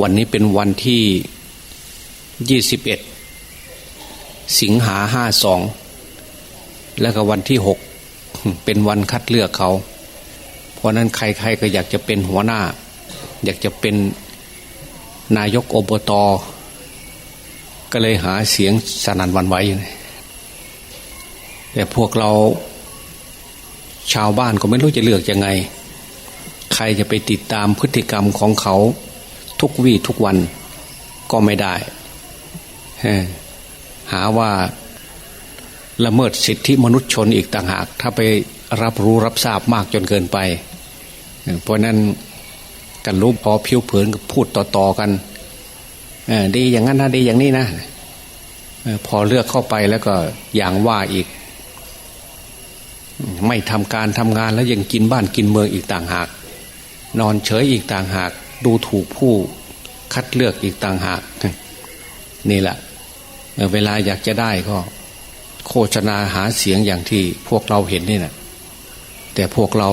วันนี้เป็นวันที่ยี่สิบเอ็ดสิงหาห้าสองแล้วก็วันที่หกเป็นวันคัดเลือกเขา เพราะนั้นใครๆก็อยากจะเป็นหัวหน้า อยากจะเป็นนายกอบตก็เลยหาเสียงสนันวันไหวอยู่นะแต่พวกเราชาวบ้านก็ไม่รู้จะเลือกยังไง ใครจะไปติดตามพฤติกรรมของเขา ทุกวี่ทุกวันก็ไม่ได้ หาว่าละเมิดสิทธิมนุษยชนอีกต่างหาก ถ้าไปรับรู้รับทราบมากจนเกินไป เพราะนั้นกันรู้พอผิวเผินพูดต่อๆกันดีอย่างนั้นนะดีอย่างนี้นะพอเลือกเข้าไปแล้วก็อย่างว่าอีก ไม่ทำการทำงานแล้วยังกินบ้านกินเมืองอีกต่างหาก นอนเฉยอีกต่างหาก ดูถูกผู้ คัดเลือกอีกต่างหาก นี่แหละ เวลาอยากจะได้ก็ โฆษณาหาเสียงอย่างที่พวกเราเห็นนี่นะแต่พวกเรา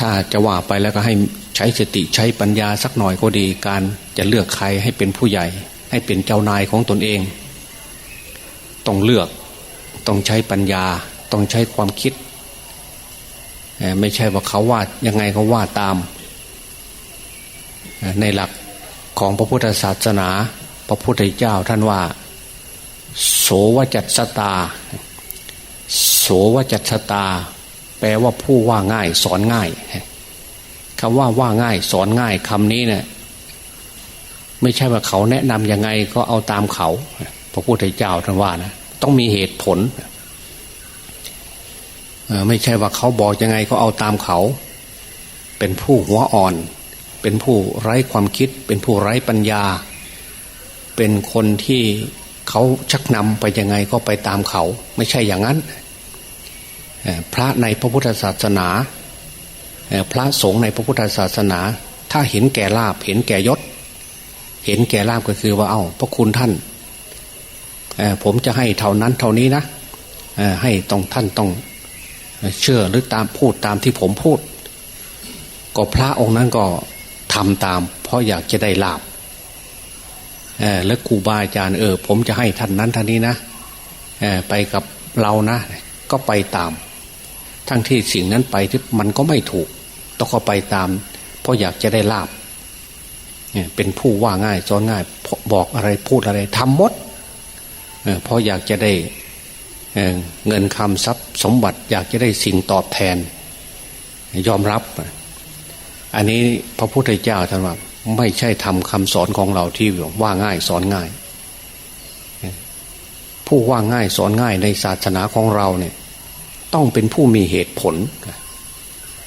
ถ้าจะว่าไปแล้วก็ให้ใช้สติใช้ปัญญาสักหน่อยก็ดี การจะเลือกใครให้เป็นผู้ใหญ่ ให้เป็นเจ้านายของตนเอง ต้องเลือกต้องใช้ปัญญา ต้องใช้ความคิด ไม่ใช่ว่าเขาว่ายังไงเขาว่าตาม ในหลัก ของพระพุทธศาสนา พระพุทธเจ้าท่านว่า โสวจัตสตา โสวจัตสตา แปลว่าผู้ว่าง่าย สอนง่ายคำว่าว่าง่าย สอนง่ายคำนี้เนี่ยไม่ใช่ว่าเขาแนะนำยังไงก็เอาตามเขา พระพุทธเจ้าท่านว่านะต้องมีเหตุผลไม่ใช่ว่าเขาบอกยังไงก็เอาตามเขา เป็นผู้หัวอ่อน เป็นผู้ไร้ความคิด เป็นผู้ไร้ปัญญา เป็นคนที่เขาชักนำไปยังไงก็ไปตามเขา ไม่ใช่อย่างนั้น พระในพระพุทธศาสนา พระสงฆ์ในพระพุทธศาสนา ถ้าเห็นแก่ลาบเห็นแก่ยศ เห็นแก่ลาบก็คือว่าเอา้าพระคุณท่านผมจะให้เท่านั้นเท่านี้นะให้ต้องท่านต้องเชื่อหรือตามพูดตามที่ผมพูด ก็พระองค์นั้นก็ ทำตาม เพราะอยากจะได้ลาบแล้วครูบาอาจารย์เออ ผมจะให้ท่านนั้นท่านนี้นะไปกับเรานะ ก็ไปตาม ทั้งที่สิ่งนั้นไปที่มันก็ไม่ถูก ต้องก็ไปตาม เพราะอยากจะได้ลาบเป็นผู้ว่าง่ายจอนง่ายบอกอะไรพูดอะไรทำหมดเพราะอยากจะได้เงินคำทรัพย์สมบัติ อยากจะได้สิ่งตอบแทน ยอมรับ อันนี้พระพุทธเจ้าท่านว่าไม่ใช่ทำคำสอนของเราที่ว่าง่ายสอนง่าย ผู้ว่าง่ายสอนง่ายในศาสนาของเราเนี่ย ต้องเป็นผู้มีเหตุผล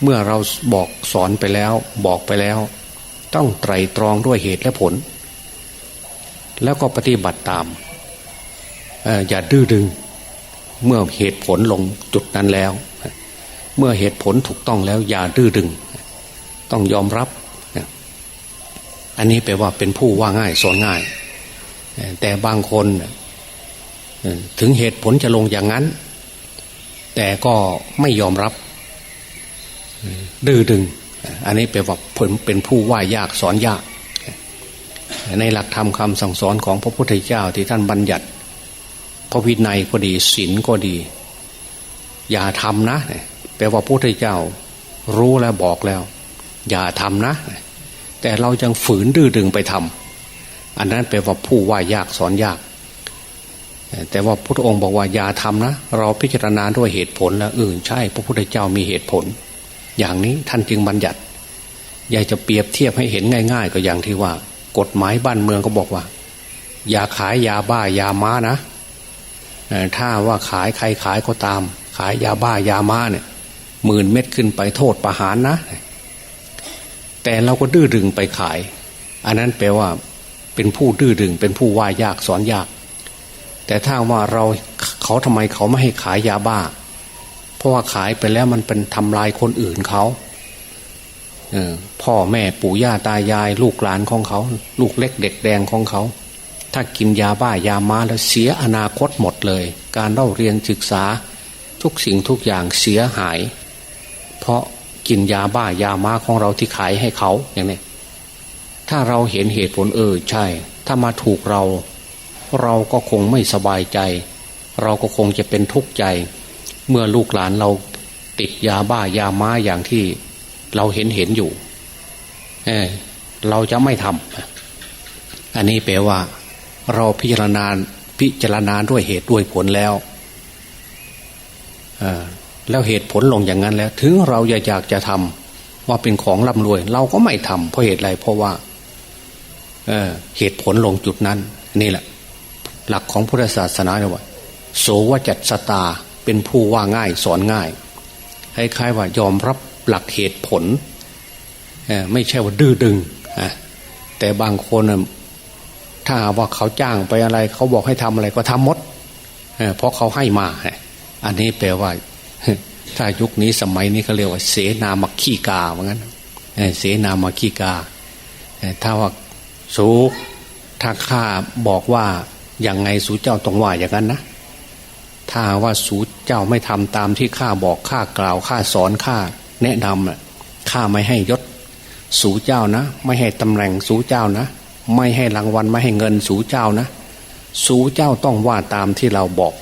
เมื่อเราบอกสอนไปแล้ว บอกไปแล้ว ต้องไตรตรองด้วยเหตุและผล แล้วก็ปฏิบัติตามอย่าดื้อดึง เมื่อเหตุผลลงจุดนั้นแล้ว เมื่อเหตุผลถูกต้องแล้วอย่าดื้อดึง ต้องยอมรับ อันนี้แปลว่าเป็นผู้ว่าง่ายสอนง่าย แต่บางคนถึงเหตุผลจะลงอย่างนั้น แต่ก็ไม่ยอมรับ ดื้อดึง อันนี้แปลว่าผลเป็นผู้ว่ายากสอนยาก ในหลักธรรมคำสั่งสอนของพระพุทธเจ้าที่ท่านบัญญัติ พระวินัยก็ดีศีลก็ดี อย่าทำนะแปลว่าพระพุทธเจ้ารู้แล้วบอกแล้ว อย่าทำนะ แต่เรายังฝืนดื้อดึงไปทำอันนั้นแปลว่าผู้ว่ายากสอนยาก แต่ว่าพระองค์บอกว่าอย่าทำนะ เราพิจารณาด้วยเหตุผลแล้วอื่นใช่ พระพุทธเจ้ามีเหตุผล อย่างนี้ท่านจึงบัญญัติ อยากจะเปรียบเทียบให้เห็นง่าย ๆ ก็อย่างที่ว่า กฎหมายบ้านเมืองก็บอกว่า อย่าขายยาบ้ายาม้านะถ้าว่าขายใครขายก็ตาม ขายยาบ้ายามาเนี่ยหมื่นเม็ดขึ้นไปโทษประหารนะ แต่เราก็ดื้อดึงไปขาย อันนั้นแปลว่าเป็นผู้ดื้อดึง เป็นผู้ว่ายากสอนยาก แต่ถ้าว่าเราเขาทำไมเขาไม่ให้ขายยาบ้า เพราะว่าขายไปแล้วมันเป็นทำลายคนอื่นเขาพ่อแม่ปู่ย่าตายาย ลูกหลานของเขา ลูกเล็กเด็กแดงของเขา ถ้ากินยาบ้ายามาแล้วเสียอนาคตหมดเลย การเล่าเรียนศึกษาทุกสิ่งทุกอย่างเสียหาย เพราะ กินยาบ้ายามาของเราที่ขายให้เขาอย่างนี้ถ้าเราเห็นเหตุผลเออใช่ ถ้ามาถูกเรา เราก็คงไม่สบายใจ เราก็คงจะเป็นทุกข์ใจ เมื่อลูกหลานเราติดยาบ้ายาม้าอย่างที่เราเห็นเห็นอยู่เออเราจะไม่ทำอันนี้แปลว่า เราพิจารณาพิจารณาด้วยเหตุด้วยผลแล้ว แล้วเหตุผลลงอย่างนั้นแล้ว ถึงเราอยากอยากจะทำว่าเป็นของร่ำรวย เราก็ไม่ทำเพราะเหตุไรเพราะว่าเเหตุผลลงจุดนั้น นี่แหละ หลักของพุทธศาสนาเนี่ยว่าโสวจัตสตาเป็นผู้ว่าง่ายสอนง่ายคล้ายๆว่ายอมรับหลักเหตุผลไม่ใช่ว่าดื้อดึงแต่บางคนถ้าว่าเขาจ้างไปอะไร เขาบอกให้ทำอะไรก็ทำหมดเพราะเขาให้มา อันนี้แปลว่า ถ้ายุคนี้สมัยนี้เขาเรียกว่า เสนามักขี้กาเหมือนกันเสนามักขี้กา ถ้าว่าสูถ้าข้าบอกว่าอย่างไงสูเจ้าต้องว่าอย่างนั้นนะ ถ้าว่าสูเจ้าไม่ทำตามที่ข้าบอกข้ากล่าวข้าสอนข้าแนะนำอะข้าไม่ให้ยศสูเจ้านะ ไม่ให้ตำแหน่งสูเจ้านะ ไม่ให้รางวัลไม่ให้เงินสูเจ้านะ สูเจ้าต้องว่าตามที่เราบอก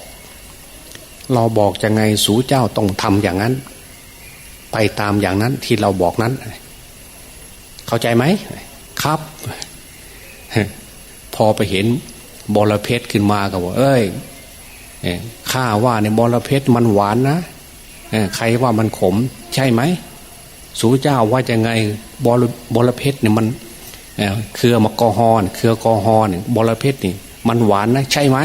เราบอกยังไงสูเจ้าต้องทำอย่างนั้น ไปตามอย่างนั้นที่เราบอกนั้น เข้าใจไหมครับ พอไปเห็นบอระเพ็ดขึ้นมาก็บอกเอ้ยข้าว่าในบอระเพ็ดมันหวานนะใครว่ามันขม ใช่ไหมสูเจ้าว่าจะไงบอลบอลเพชรเนี่ยมันเครือมะกอฮอนเครือกอฮอนบอลเพชรนี่ มันหวานนะ ใช่ไหม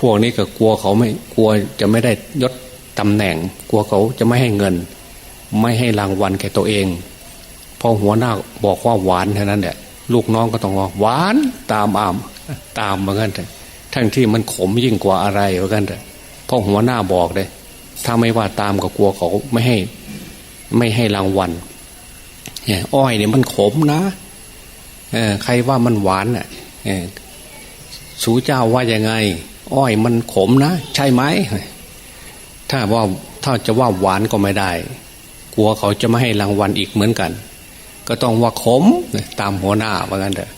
พวกนี้ก็กลัวเขาไม่กลัวจะไม่ได้ยศตำแหน่ง กลัวเขาจะไม่ให้เงิน ไม่ให้รางวัลแก่ตัวเองพอหัวหน้าบอกว่าหวานเท่านั้นแหละลูกน้องก็ต้องว่าหวานตามอามตามเหมือนกันทั้งที่มันขมยิ่งกว่าอะไรเหมือนกันแต่พอหัวหน้าบอกเลยถ้าไม่ว่าตามก็กลัวเขาไม่ให้ ไม่ให้รางวัลเนี่ยอ้อยเนี่ยมันขมนะใครว่ามันหวานอะสูเจ้าว่ายังไง อ้อยมันขมนะ ใช่ไหมถ้าว่าถ้าจะว่าหวานก็ไม่ได้ กลัวเขาจะไม่ให้รางวัลอีกเหมือนกัน ก็ต้องว่าขมตามหัวหน้าว่างั้นเถอะ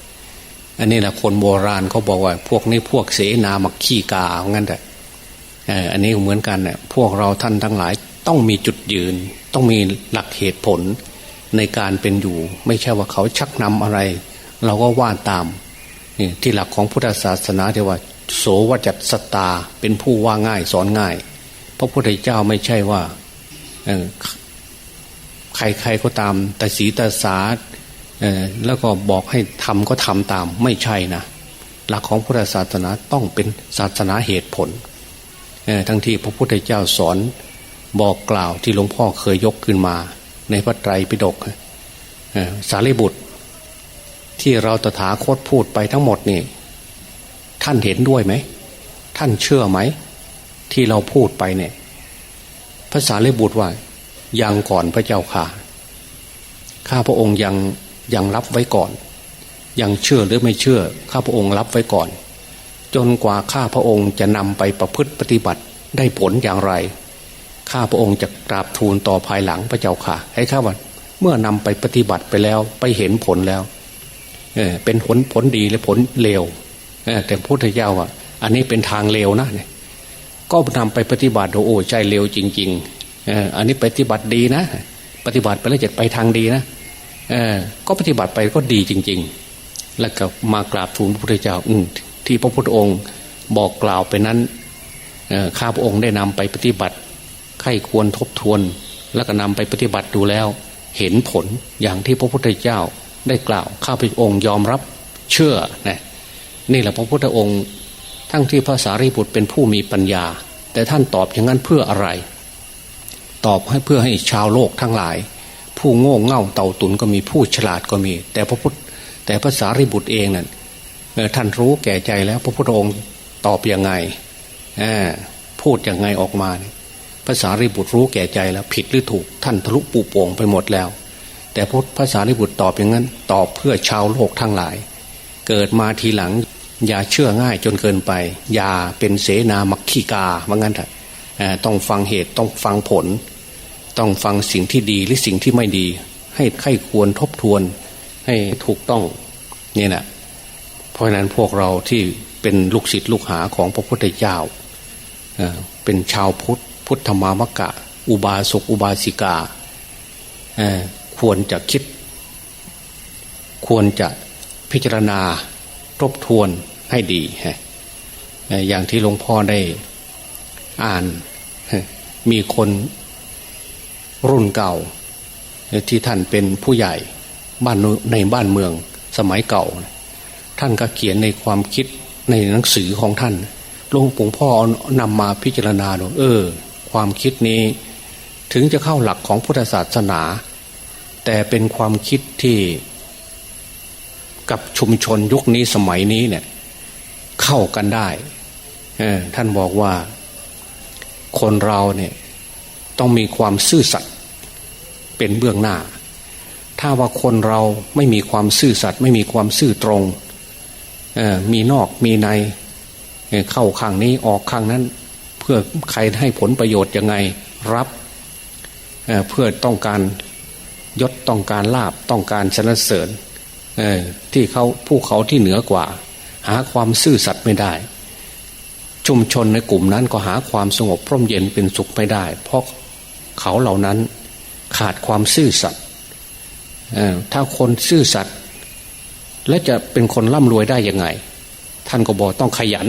อันนี้แหละคนโบราณเขาบอกว่า พวกนี้พวกเสนามักขี้กาว่างั้นเถอะอันนี้เหมือนกันเนี่ยพวกเราท่านทั้งหลายต้องมีจุดยืน ต้องมีหลักเหตุผลในการเป็นอยู่ ไม่ใช่ว่าเขาชักนำอะไร เราก็ว่าตามนี่ที่หลักของพุทธศาสนาที่ว่า โสวจัตสตาเป็นผู้ว่าง่ายสอนง่าย พระพุทธเจ้าไม่ใช่ว่าใครๆก็ตามแต่สีตาสาแล้วก็บอกให้ทำก็ทำตามไม่ใช่นะหลักของพุทธศาสนาต้องเป็นศาสนาเหตุผลทั้งที่พระพุทธเจ้าสอนบอกกล่าวที่หลวงพ่อเคยยกขึ้นมา ในพระไตรปิฎกสารีบุตร ที่เราตถาคตพูดไปทั้งหมดนี่ ท่านเห็นด้วยไหม ท่านเชื่อไหม ที่เราพูดไปเนี่ยพระสารีบุตรว่า ยังก่อนพระเจ้าค่ะ ข้าพระองค์ยังยังรับไว้ก่อน ยังเชื่อหรือไม่เชื่อ ข้าพระองค์รับไว้ก่อน จนกว่าข้าพระองค์จะนำไปประพฤติปฏิบัติได้ผลอย่างไร ข้าพระองค์จะกราบทูลต่อภายหลังพระเจ้าค่ะ ให้ข้าว่าเมื่อนำไปปฏิบัติไปแล้วไปเห็นผลแล้วเออเป็นผลผลดีและผลเลว แต่พุทธเจ้าอะ อันนี้เป็นทางเลวนะเนี่ยก็นำไปปฏิบัติโอ้ใจเลวจริงๆอออันนี้ปฏิบัติดีนะ ปฏิบัติไปแล้วจะไปทางดีนะก็ปฏิบัติไปก็ดีจริง ๆ แล้วก็มากราบทูลพระพุทธเจ้าอืที่พระพุทธองค์บอกกล่าวไปนั้นข้าพระองค์ได้นำไปปฏิบัติใครควรทบทวน แล้วก็นำไปปฏิบัติดูแล้ว เห็นผลอย่างที่พระพุทธเจ้าได้กล่าวข้าพระองค์ยอมรับเชื่อนะ นี่แหละพระพุทธองค์ ทั้งที่พระสารีบุตรเป็นผู้มีปัญญา แต่ท่านตอบอย่างนั้นเพื่ออะไร ตอบให้เพื่อให้ชาวโลกทั้งหลาย ผู้โง่เง่าเต่าตุนก็มีผู้ฉลาดก็มี แต่พระพุทธแต่พระสารีบุตรเองนั่นท่านรู้แก่ใจแล้ว พระพุทธองค์ตอบยังไงพูดยังไงออกมาภาษาริบุตรรู้แก่ใจแล้ว ผิดหรือถูกท่านทะลุปูโป่งไปหมดแล้ว แต่พุทธภาษาริบุตรตอบอย่างนั้น ตอบเพื่อชาวโลกทั้งหลาย เกิดมาทีหลัง อย่าเชื่อง่ายจนเกินไป อย่าเป็นเสนามักขีกาว่างั้นเถอะต้องฟังเหตุต้องฟังผล ต้องฟังสิ่งที่ดีหรือสิ่งที่ไม่ดี ให้ไข้ควรทบทวน ให้ถูกต้องนี่นะเพราะฉะนั้นพวกเราที่เป็นลูกศิษย์ลูกหาของพระพุทธเจ้าเป็นชาวพุทธพุทธมามกะ อุบาสกอุบาสิกาควรจะคิด ควรจะพิจารณาทบทวน ให้ดีฮะอย่างที่หลวงพ่อได้อ่าน มีคนรุ่นเก่า ที่ท่านเป็นผู้ใหญ่บ้านในบ้านเมืองสมัยเก่า ท่านก็เขียนในความคิดในหนังสือของท่านหลวงปู่พ่อนำมาพิจารณาดูเออ ความคิดนี้ ถึงจะเข้าหลักของพุทธศาสนา แต่เป็นความคิดที่กับชุมชนยุคนี้สมัยนี้เนี่ย เข้ากันได้ท่านบอกว่าคนเราเนี่ยต้องมีความซื่อสัตย์เป็นเบื้องหน้า ถ้าว่าคนเราไม่มีความซื่อสัตย์ไม่มีความซื่อตรงมีนอกมีในเข้าข้างนี้ออกข้างนั้น เพื่อใครให้ผลประโยชน์ยังไงรับเเพื่อต้องการยศต้องการลาบต้องการสนเสริญเอ่อที่เขาผู้เขาที่เหนือกว่า หาความซื่อสัตย์ไม่ได้ ชุมชนในกลุ่มนั้นก็หาความสงบพร่มเย็นเป็นสุขไม่ได้ เพราะเขาเหล่านั้นขาดความซื่อสัตย์ถ้าคนซื่อสัตย์และจะเป็นคนร่ำรวยได้ยังไง ท่านก็บอกต้องขยัน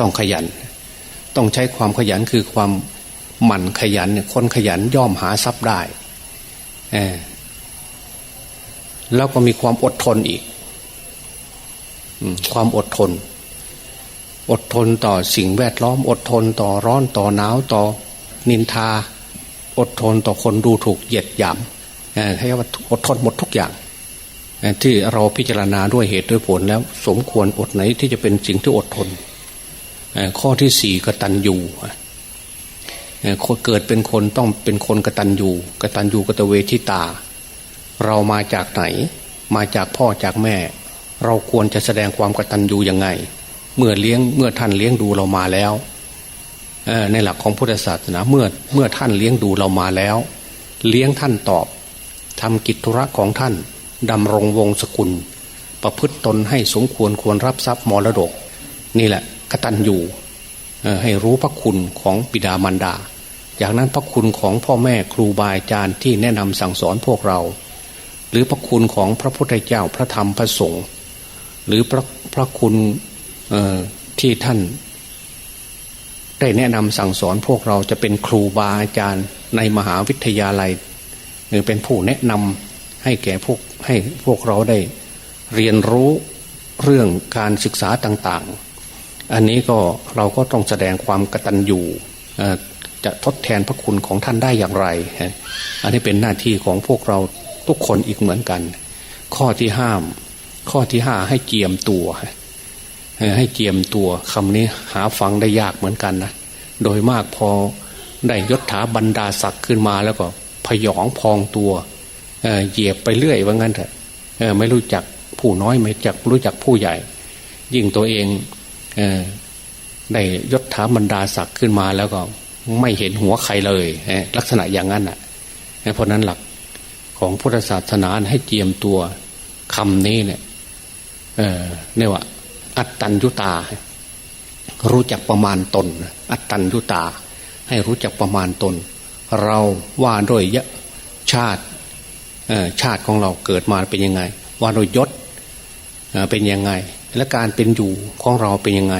ต้องขยัน ต้องใช้ความขยันคือความหมั่นขยันคนขยันย่อมหาทรัพย์ได้แล้วก็มีความอดทนอีก ความอดทน อดทนต่อสิ่งแวดล้อม อดทนต่อร้อนต่อหนาวต่อนินทา อดทนต่อคนดูถูกเหยียดหยามให้ว่าอดทนหมดทุกอย่าง ที่เราพิจารณาด้วยเหตุด้วยผลแล้ว สมควรอดไหนที่จะเป็นสิ่งที่อดทน ข้อที่สี่กตัญญูเอ่อคนเกิดเป็นคนต้องเป็นคนกตัญญูกตัญญูกตเวทิตา เรามาจากไหน มาจากพ่อจากแม่ เราควรจะแสดงความกตัญญูยังไง เมื่อเลี้ยงเมื่อท่านเลี้ยงดูเรามาแล้วในหลักของพุทธศาสนาเมื่อเมื่อท่านเลี้ยงดูเรามาแล้ว เลี้ยงท่านตอบทำกิจธุระของท่านดำรงวงศกุล ประพฤติตนให้สมควรควรรับทรัพย์มรดก นี่แหละกตัญญูให้รู้พระคุณของบิดามารดา จากนั้นพระคุณของพ่อแม่ครูบาอาจารย์ที่แนะนำสั่งสอนพวกเรา หรือพระคุณของพระพุทธเจ้าพระธรรมพระสงฆ์ หรือพระพระคุณที่ท่าน ได้แนะนำสั่งสอนพวกเราจะเป็นครูบาอาจารย์ในมหาวิทยาลัยหรือเป็นผู้แนะนำให้แก่พวกให้พวกเราได้เรียนรู้เรื่องการศึกษาต่างๆ อันนี้ก็เราก็ต้องแสดงความกตัญญูเอ่อจะทดแทนพระคุณของท่านได้อย่างไร อันนี้เป็นหน้าที่ของพวกเราทุกคนอีกเหมือนกัน ข้อที่ห้าม ข้อที่ห้าให้เจียมตัวให้เจียมตัวคำนี้หาฟังได้ยากเหมือนกันนะโดยมากพอได้ยศถาบรรดาศักดิ์ขึ้นมาแล้วก็พยองพองตัวเเหยียบไปเรื่อยว่างั้นเถอะเอ่อไม่รู้จักผู้น้อยไม่จักรู้จักผู้ใหญ่ ยิ่งตัวเองเอได้ยศถาบรรดาศักดิ์ขึ้นมาแล้วก็ไม่เห็นหัวใครเลยเลักษณะอย่างนั้นอะเพราะนั้นหลักของพุทธศาสนาให้เจียมตัวคำนี้เนี่ย เออเนี่ยว่า อัตตัญญุตา รู้จักประมาณตน อัตตัญญุตา ให้รู้จักประมาณตน เราว่าโดยยะชาติชาติของเราเกิดมาเป็นยังไง ว่าโดยยศเป็นยังไง และการเป็นอยู่ของเราเป็นยังไง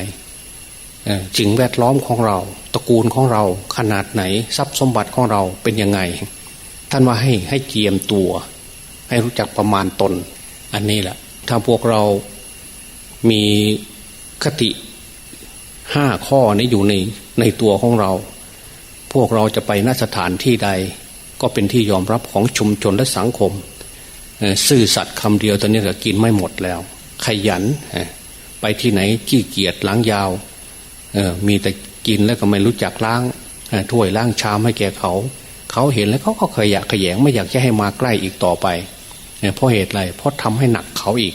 เอ่อสิ่งแวดล้อมของเราตระกูลของเราขนาดไหนทรัพย์สมบัติของเราเป็นยังไง ท่านว่าให้ให้เจียมตัว ให้รู้จักประมาณตน อันนี้แหละ ถ้าพวกเรามีคติห้าข้อนี้อยู่ในในตัวของเรา พวกเราจะไปนสถานที่ใด ก็เป็นที่ยอมรับของชุมชนและสังคม ซื่อสัตย์คำเดียวตอนนี้ก็กินไม่หมดแล้ว ขยัน ไปที่ไหนขี้เกียจล้างยาว มีแต่กินแล้วก็ไม่รู้จักล้างถ้วยล้างชามให้แก่เขา เขาเห็นแล้วเขาก็ขยะแขยงไม่อยากจะให้มาใกล้อีกต่อไป เพราะเหตุอะไร เพราะทำให้หนักเขาอีก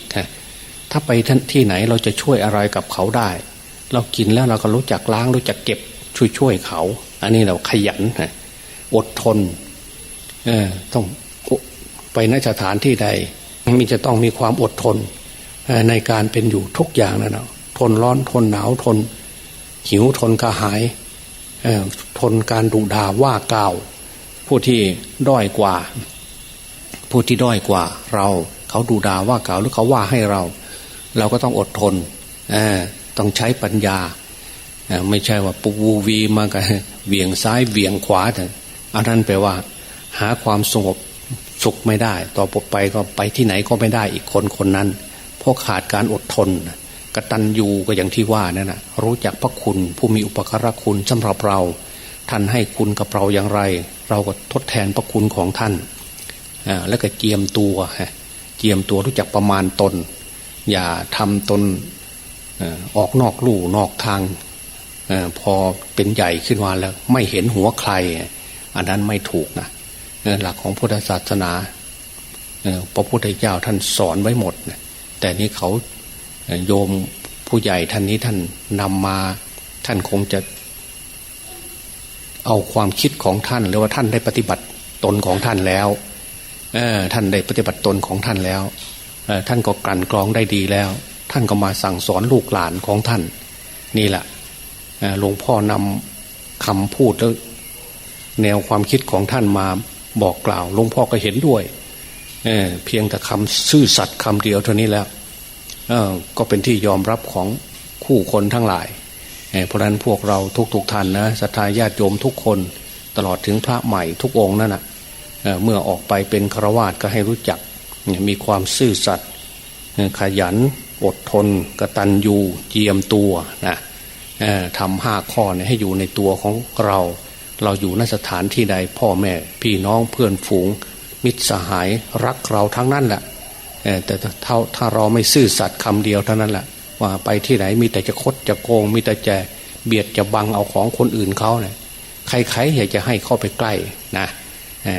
ถ้าไปที่ไหนเราจะช่วยอะไรกับเขาได้ เรากินแล้วเราก็รู้จักล้างรู้จักเก็บช่วยช่วยเขา อันนี้เราขยันอดทนต้องไปนสถานที่ใดมีจะต้องมีความอดทนในการเป็นอยู่ทุกอย่างนั่นนะทนร้อนทนหนาวทน หิวทนกระหายทนการดุด่าว่ากล่าว ผู้ที่ด้อยกว่า ผู้ที่ด้อยกว่าเรา เขาดูด่าว่ากล่าวหรือเขาว่าให้เรา เราก็ต้องอดทนต้องใช้ปัญญาไม่ใช่ว่าปุบูวีมากันเวียงซ้ายเวียงขวาแต่อันนั้นแปลว่า หาความสงบสุขไม่ได้ ต่อไปก็ไปที่ไหนก็ไม่ได้อีกคนคนนั้นเพราะขาดการอดทนกตัญญูก็อย่างที่ว่านั่นนะรู้จักพระคุณผู้มีอุปการะคุณสำหรับเรา ท่านให้คุณกับเราอย่างไร เราก็ทดแทนพระคุณของท่าน แล้วก็เจียมตัวเจียมตัวรู้จักประมาณตน อย่าทำตนออกนอกลู่นอกทางพอเป็นใหญ่ขึ้นมาแล้ว ไม่เห็นหัวใคร อันนั้นไม่ถูกนะหลักของพุทธศาสนาพระพุทธเจ้าท่านสอนไว้หมดแต่นี้เขาโยมผู้ใหญ่ท่านนี้ท่านนำมาท่านคงจะเอาความคิดของท่าน หรือว่าท่านได้ปฏิบัติตนของท่านแล้ว ท่านได้ปฏิบัติตนของท่านแล้วท่านก็กลั่นกรองได้ดีแล้ว ท่านก็มาสั่งสอนลูกหลานของท่าน นี่แหละหลวงพ่อนำคำพูดแล้วแนวความคิดของท่านมาบอกกล่าวหลวงพ่อก็เห็นด้วยเเพียงแต่คำซื่อสัตย์คำเดียวเท่านี้แล้วก็เป็นที่ยอมรับของคู่คนทั้งหลายเพราะนั้นพวกเราทุกๆทท่านนะศรัทธาญาติโยมทุกคนตลอดถึงพระใหม่ทุกองนั่นนะ เมื่อออกไปเป็นฆราวาสก็ให้รู้จักมีความซื่อสัตย์ขยันอดทนกตัญญูเจียมตัวนะทำห้าข้อให้อยู่ในตัวของเรา เราอยู่นสถานที่ใดพ่อแม่ พี่น้องเพื่อนฝูง มิตรสหายรักเราทั้งนั้นแหละแต่ถ้าถ้าเราไม่ซื่อสัตย์คำเดียวเท่านั้นแหละว่าไปที่ไหนมีแต่จะคดจะโกง มีแต่จะเบียดจะบังเอาของคนอื่นเขาเนี่ยใครๆอยากจะให้เข้าไปใกล้นะเ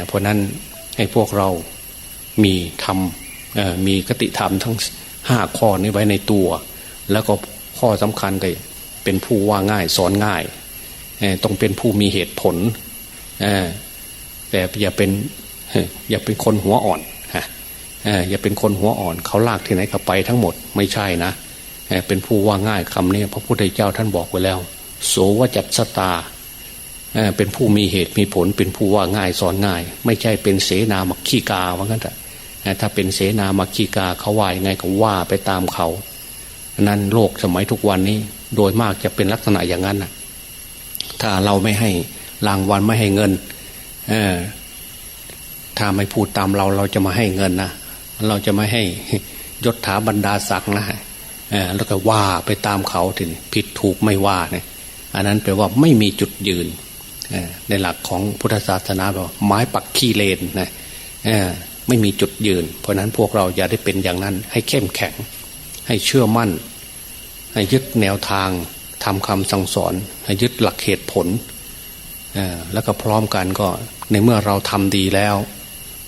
เพราะนั้นให้พวกเรามีทำมีกติธรรมทั้งห้าข้อนี้ไว้ในตัว แล้วก็ข้อสำคัญเลยเป็นผู้ว่าง่ายสอนง่ายต้องเป็นผู้มีเหตุผลแต่อย่าเป็นอย่าเป็นคนหัวอ่อนอย่าเป็นคนหัวอ่อน เขาลากที่ไหนก็ไปทั้งหมดไม่ใช่นะเป็นผู้ว่าง่ายคำนี้พระพุทธเจ้าท่านบอกไว้แล้ว โสวจัตสตา เป็นผู้มีเหตุมีผลเป็นผู้ว่าง่ายสอนง่าย ไม่ใช่เป็นเสนามักขี้กาว่างั้นแต่ถ้าเป็นเสนามักขี้กาเขาว่ายังไงก็ว่าไปตามเขานั้นโลกสมัยทุกวันนี้โดยมากจะเป็นลักษณะอย่างนั้นนะถ้าเราไม่ให้รางวัลไม่ให้เงินถ้าไม่พูดตามเราเราจะมาให้เงินนะเราจะไม่ให้ยศถาบรรดาศักดิ์นะแล้วก็ว่าไปตามเขาถึงผิดถูกไม่ว่าเนี่ยอันนั้นแปลว่าไม่มีจุดยืน ในหลักของพุทธศาสนาแบบไม้ปักขี้เลนนะไม่มีจุดยืน เพราะนั้นพวกเราอย่าได้เป็นอย่างนั้น ให้เข้มแข็ง ให้เชื่อมั่น ให้ยึดแนวทางทำคำสั่งสอน ให้ยึดหลักเหตุผล แล้วก็พร้อมกันก็ในเมื่อเราทำดีแล้ว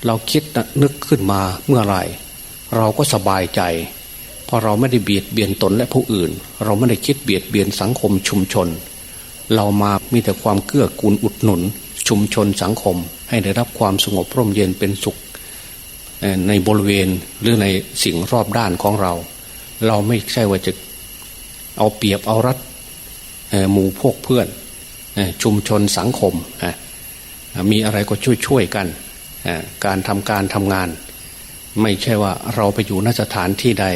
เราคิดนึกขึ้นมาเมื่อไหร่ เราก็สบายใจเพราะเราไม่ได้เบียดเบียนตนและผู้อื่น เราไม่ได้คิดเบียดเบียนสังคมชุมชน เรามามีแต่ความเกื้อกูลอุดหนุน ชุมชนสังคม ให้ได้รับความสงบร่มเย็นเป็นสุข ในบริเวณหรือในสิ่งรอบด้านของเรา เราไม่ใช่ว่าจะเอาเปรียบเอารัดหมู่พวกเพื่อนชุมชนสังคม มีอะไรก็ช่วยช่วยกัน การทำการทำงาน ไม่ใช่ว่าเราไปอยู่นสถานที่ใด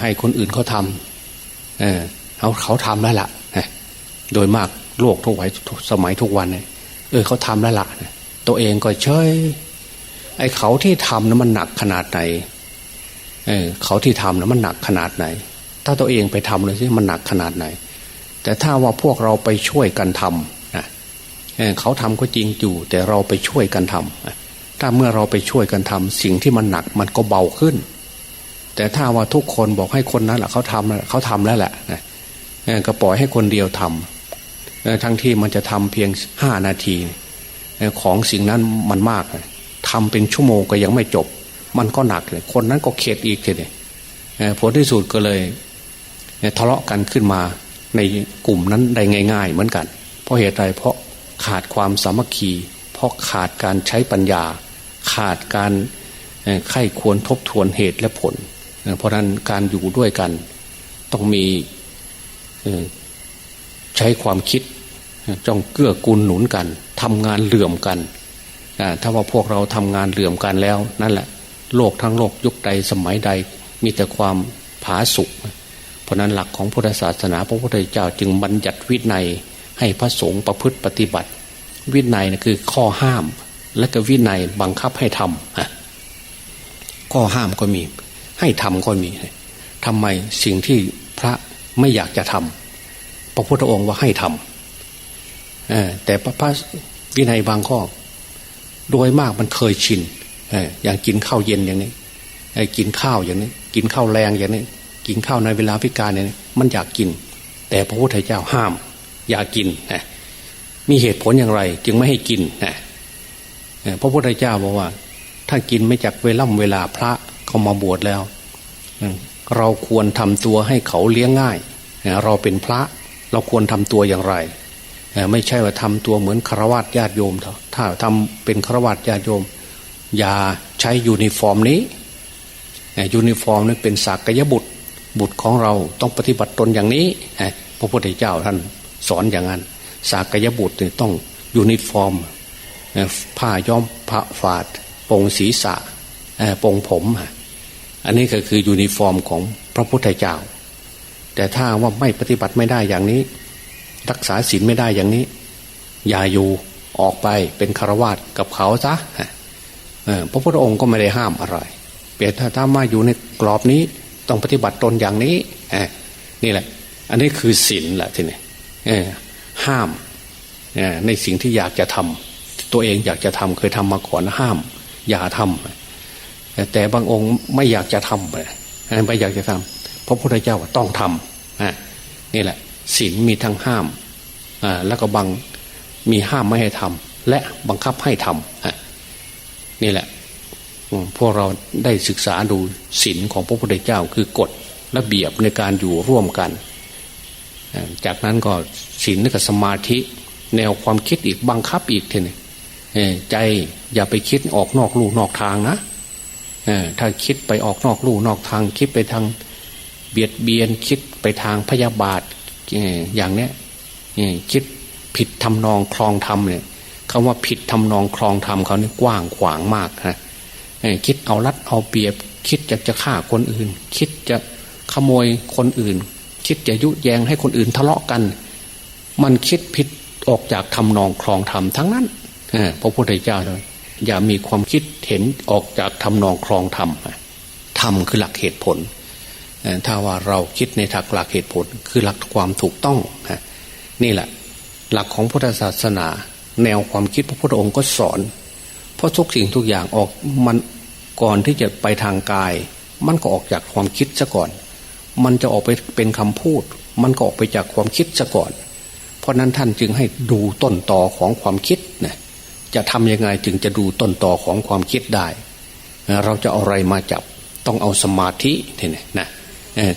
ให้คนอื่นเขาทำเขาเขาทำแล้วละ่ะ โดยมากโลกทุกวัยสมัยทุกวันเนี่ยเออเขาทำแล้วละตัวเองก็เฉยไอ้เขาที่ทำนั้นมันหนักขนาดไหนเออเขาที่ทำนั้นมันหนักขนาดไหน ถ้าตัวเองไปทำเลยสิมันหนักขนาดไหน แต่ถ้าว่าพวกเราไปช่วยกันทำนะเเขาทำก็จริงอยู่แต่เราไปช่วยกันทำถ้าเมื่อเราไปช่วยกันทำสิ่งที่มันหนักมันก็เบาขึ้น แต่ถ้าว่าทุกคนบอกให้คนนั้นแหละเขาทำเขาทำแล้วแหละนะก็ปล่อยให้คนเดียวทำ ทั้งที่มันจะทำเพียงห้านาที ของสิ่งนั้นมันมากทำเป็นชั่วโมงก็ยังไม่จบ มันก็หนักเลย คนนั้นก็เข็ดอีกเลยผลที่สุดก็เลยทะเลาะกันขึ้นมาในกลุ่มนั้นได้ง่าย ๆ เหมือนกัน เพราะเหตุใดเพราะขาดความสามัคคี เพราะขาดการใช้ปัญญา ขาดการไข้ควรทบทวนเหตุและผล เพราะนั้นการอยู่ด้วยกัน ต้องมีใช้ความคิด จ้องเกื้อกูลหนุนกันทำงานเหลื่อมกันถ้าว่าพวกเราทำงานเหลื่อมกันแล้ว นั่นแหละ โลกทั้งโลกยุคใดสมัยใด มีแต่ความผาสุกเพราะนั้นหลักของพุทธศาสนาพระพุทธเจ้าจึงบัญญัติวินัยให้พระสงฆ์ประพฤติปฏิบัติ วินัยนะคือข้อห้าม และก็วินัยบังคับให้ทำข้อห้ามก็มี ให้ทำก็มีทำไมสิ่งที่พระไม่อยากจะทำพระพุทธองค์ว่าให้ทำ แต่พระวินัยบางข้อ โดยมากมันเคยชินอย่างกินข้าวเย็นอย่างนี้กินข้าวอย่างนี้ กินข้าวแรงอย่างนี้ กินข้าวในเวลาพิการอย่างนี้มันอยากกิน แต่พระพุทธเจ้าห้าม อย่ากกินนะมีเหตุผลอย่างไร จึงไม่ให้กินนะพระพุทธเจ้าบอกว่า ถ้ากินไม่จากเวล่ำเวลาพระเขามาบวชแล้วเราควรทำตัวให้เขาเลี้ยงง่าย เราเป็นพระ เราควรทำตัวอย่างไร ไม่ใช่ว่าทำตัวเหมือนครวญญาติโยมเถอะถ้าทำเป็นครวญญาติโยม อย่าใช้ยูนิฟอร์มนี้ยูนิฟอร์มนั้นเป็นสากยบุตรบุตรของเราต้องปฏิบัติตนอย่างนี้พระพุทธเจ้าท่านสอนอย่างนั้นสากยบุตรต้องยูนิฟอร์มผ้าย้อมผ้าฝาดปงศีรษะปงผม อันนี้ก็คือยูนิฟอร์มของพระพุทธเจ้า แต่ถ้าว่าไม่ปฏิบัติไม่ได้อย่างนี้ รักษาศีลไม่ได้อย่างนี้ อย่าอยู่ออกไปเป็นคารวาสกับเขาซะพระพุทธองค์ก็ไม่ได้ห้ามอะไรเปลี่ยนถ้าถ้ามาอยู่ในกรอบนี้ต้องปฏิบัติตนอย่างนี้นี่แหละ อันนี้คือศีลแหละทีนี้ห้ามในสิ่งที่อยากจะทำตัวเองอยากจะทำเคยทำมาก่อนห้าม อย่าทำแต่บางองค์ไม่อยากจะทำไม่อยากจะทำพระพุทธเจ้าต้องทำนี่แหละ ศีลมีทั้งห้ามแล้วก็บางมีห้ามไม่ให้ทำและบังคับให้ทำนี่แหละพวกเราได้ศึกษาดูศีลของพระพุทธเจ้าคือกฎระเบียบในการอยู่ร่วมกัน จากนั้นก็ศีลกับสมาธิ แนวความคิดอีกบังคับอีกทีนี่ใจอย่าไปคิดออกนอกลู่นอกทางนะถ้าคิดไปออกนอกลู่นอกทาง คิดไปทางเบียดเบียนคิดไปทางพยาบาท อย่างเนี้ยคิดผิดทำนองคลองธรรมเนี่ยคำว่าผิดทำนองคลองธรรมเขาเนี่ยกว้างขวางมากนะคิดเอารัดเอาเปรียบ คิดจะจะฆ่าคนอื่น คิดจะขโมยคนอื่น คิดจะยุแยงให้คนอื่นทะเลาะกัน มันคิดผิดออกจากทำนองคลองธรรมทั้งนั้นพระพุทธเจ้าเลยอย่ามีความคิดเห็นออกจากทำนองคลองธรรมธรรมคือหลักเหตุผล ถ้าว่าเราคิดในทางหลักเหตุผลคือหลักความถูกต้องนี่แหละ หลักของพุทธศาสนา แนวความคิดพระพุทธองค์ก็สอน เพราะทุกสิ่งทุกอย่างออกมันก่อนที่จะไปทางกาย มันก็ออกจากความคิดซะก่อน มันจะออกไปเป็นคำพูด มันก็ออกไปจากความคิดซะก่อน เพราะนั้นท่านจึงให้ดูต้นต่อของความคิดนะจะทำยังไงจึงจะดูต้นต่อของความคิดได้ เราจะเอาอะไรมาจับต้องเอาสมาธิเนี่นะ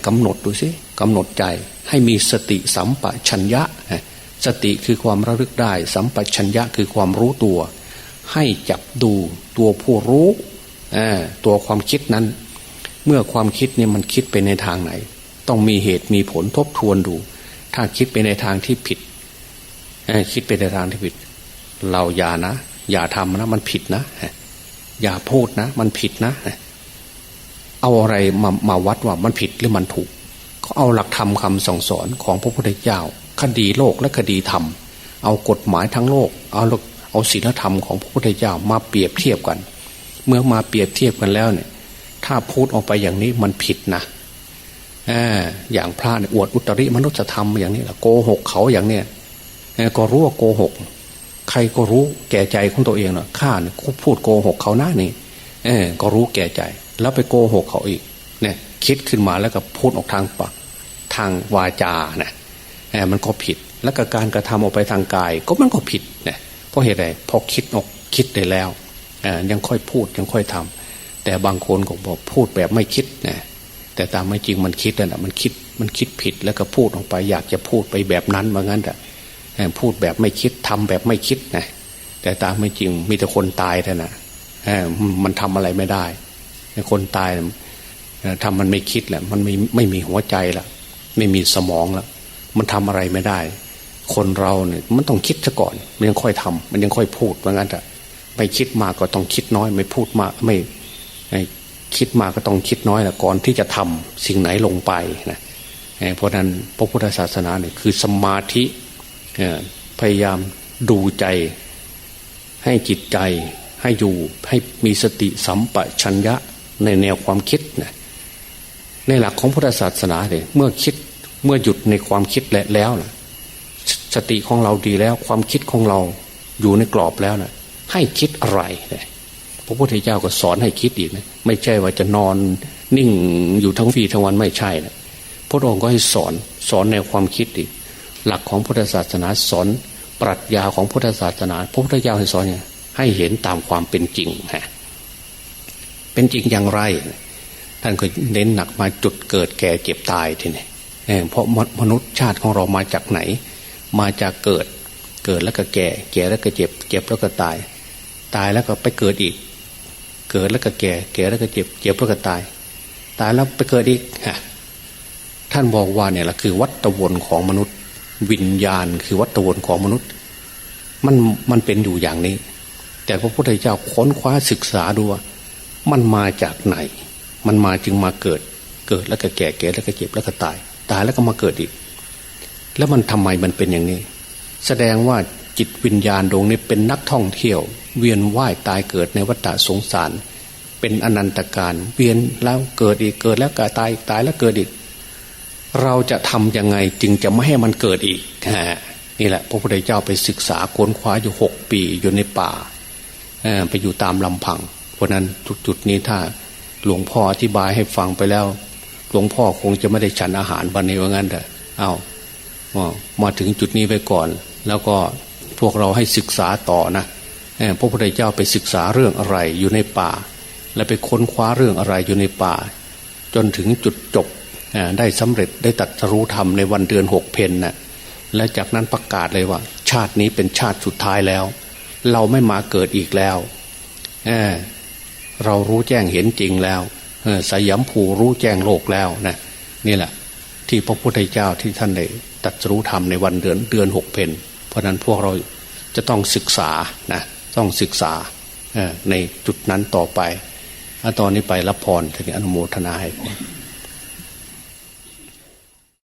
กำหนดดูสิกำหนดใจให้มีสติสัมปชัญญะ สติคือความระลึกได้ สัมปชัญญะคือความรู้ตัว ให้จับดูตัวผู้รู้ตัวความคิดนั้น เมื่อความคิดเนี่ยมันคิดไปในทางไหน ต้องมีเหตุมีผลทบทวนดู ถ้าคิดไปในทางที่ผิดคิดไปในทางที่ผิด เราอย่านะ อย่าทำนะ มันผิดนะ อย่าพูดนะ มันผิดนะ เอาอะไรมามาวัดว่ามันผิดหรือมันถูกก็เอาหลักธรรมคำสั่งสอนของพระพุทธเจ้า คดีโลกและคดีธรรม เอากฎหมายทั้งโลก เอาเอาศีลธรรมของพระพุทธเจ้ามาเปรียบเทียบกัน เมื่อมาเปรียบเทียบกันแล้วเนี่ย ถ้าพูดออกไปอย่างนี้มันผิดนะออย่างพระเนี่ยอวดอุตริมนุษยธรรมอย่างนี้ละโกหกเขาอย่างเนี้ยก็รู้ว่าโกหก ใครก็รู้แก่ใจของตัวเองเนาะข้าเนี่ยพูดโกหกเขาหน้านี่เออก็รู้แก่ใจ แล้วไปโกหกเขาอีกเนี่ยคิดขึ้นมาแล้วก็พูดออกทางปากทางวาจาเนี่ยมันก็ผิดแล้วก็การกระทำออกไปทางกาย ก็มันก็ผิดเนี่ยเพราะเหตุใดพอคิดออกคิดได้แล้วยังค่อยพูดยังค่อยทำแต่บางคนก็บอกพูดแบบไม่คิดนะแต่ตามไม่จริงมันคิดนะมันคิดมันคิดผิดแล้วก็พูดออกไป อยากจะพูดไปแบบนั้นเหมือนกันแต่พูดแบบไม่คิดทำแบบไม่คิดนะแต่ตามไม่จริงมีแต่คนตายเท่านะมันทำอะไรไม่ได้ คนตายทำมันไม่คิดแหละ มันไม่ไม่มีหัวใจละไม่มีสมองละมันทำอะไรไม่ได้ คนเราเนี่ยมันต้องคิดซะก่อน มันยังค่อยทำมันยังค่อยพูดว่าะงั้นแต่ไม่คิดมากก็ต้องคิดน้อย ไม่พูดมากไม่คิดมากก็ต้องคิดน้อยละก่อนที่จะทำสิ่งไหนลงไปนะเพราะนั้นพระพุทธศาสนาเนี่ยคือสมาธิพยายามดูใจ ให้จิตใจให้อยู่ให้มีสติสัมปชัญญะ ในแนวความคิดนะในหลักของพุทธศาสนาเนี่ยเมื่อคิดเมื่อหยุดในความคิดแล้วนะสติของเราดีแล้ว ความคิดของเราอยู่ในกรอบแล้วนะให้คิดอะไรเนี่ยพระพุทธเจ้าก็สอนให้คิดอีกนะไม่ใช่ว่าจะนอนนิ่งอยู่ทั้งวีทั้งวันไม่ใช่นะพระองค์ก็ให้สอนสอนแนวความคิดอีก หลักของพุทธศาสนาสอนปรัชญาของพุทธศาสนา พระพุทธเจ้าให้สอนเนี่ยให้เห็นตามความเป็นจริงฮะ เป็นจริงอย่างไร ท่านก็เน้นหนักมาจุดเกิดแก่เจ็บตายทีนี้เพราะมนุษย์ชาติของเรามาจากไหน มาจากเกิด เกิดแล้วก็แก่ แก่แล้วก็เจ็บ เจ็บแล้วก็ตาย ตายแล้วก็ไปเกิดอีก เกิดแล้วก็แก่ แก่แล้วก็เจ็บ เจ็บแล้วก็ตาย ตายแล้วไปเกิดอีกฮะท่านบอกว่าเนี่ยแหละคือวัฏวนของมนุษย์ วิญญาณคือวัฏวนของมนุษย์ มันมันเป็นอยู่อย่างนี้ แต่พระพุทธเจ้าค้นคว้าศึกษาดูว่า มันมาจากไหน มันมาจึงมาเกิด เกิดแล้วก็แก่แก่แล้วก็เจ็บแล้วก็ตาย ตายแล้วก็มาเกิดอีก แล้วมันทำไมมันเป็นอย่างนี้ แสดงว่าจิตวิญญาณดวงนี้เป็นนักท่องเที่ยว เวียนว่ายตายเกิดในวัฏสงสาร เป็นอนันตการ เวียนแล้วเกิดอีกเกิดแล้วก็ตายตายแล้วเกิดอีก เราจะทํำยังไงจึงจะไม่ให้มันเกิดอีกนี่แหละ พระพุทธเจ้าไปศึกษาค้นคว้าอยู่หกปีอยู่ในป่าไปอยู่ตามลำพัง เพราะนั้นจุดนี้ถ้าหลวงพ่ออธิบายให้ฟังไปแล้ว หลวงพ่อคงจะไม่ได้ฉันอาหารวันนี้ว่างั้นแต่เอามาถึงจุดนี้ไปก่อน แล้วก็พวกเราให้ศึกษาต่อนะพระพุทธเจ้าไปศึกษาเรื่องอะไรอยู่ในป่า และไปค้นคว้าเรื่องอะไรอยู่ในป่า จนถึงจุดจบได้สำเร็จได้ตัดรู้ธรรมในวันเดือนหกเพนนะ่ะและจากนั้นประกาศเลยว่า ชาตินี้เป็นชาติสุดท้ายแล้ว เราไม่มาเกิดอีกแล้วเเรารู้แจ้งเห็นจริงแล้วสยามภูรู้แจ้งโลกแล้วนะนี่แหละ ที่พระพุทธเจ้าที่ท่านได้ตัดรู้ธรรมในวันเดือนเดือนหกเพนเพราะนั้นพวกเราจะต้องศึกษานะต้องศึกษาในจุดนั้นต่อไปอตอนนี้ไปรับพรถึงอนุโมทนาให้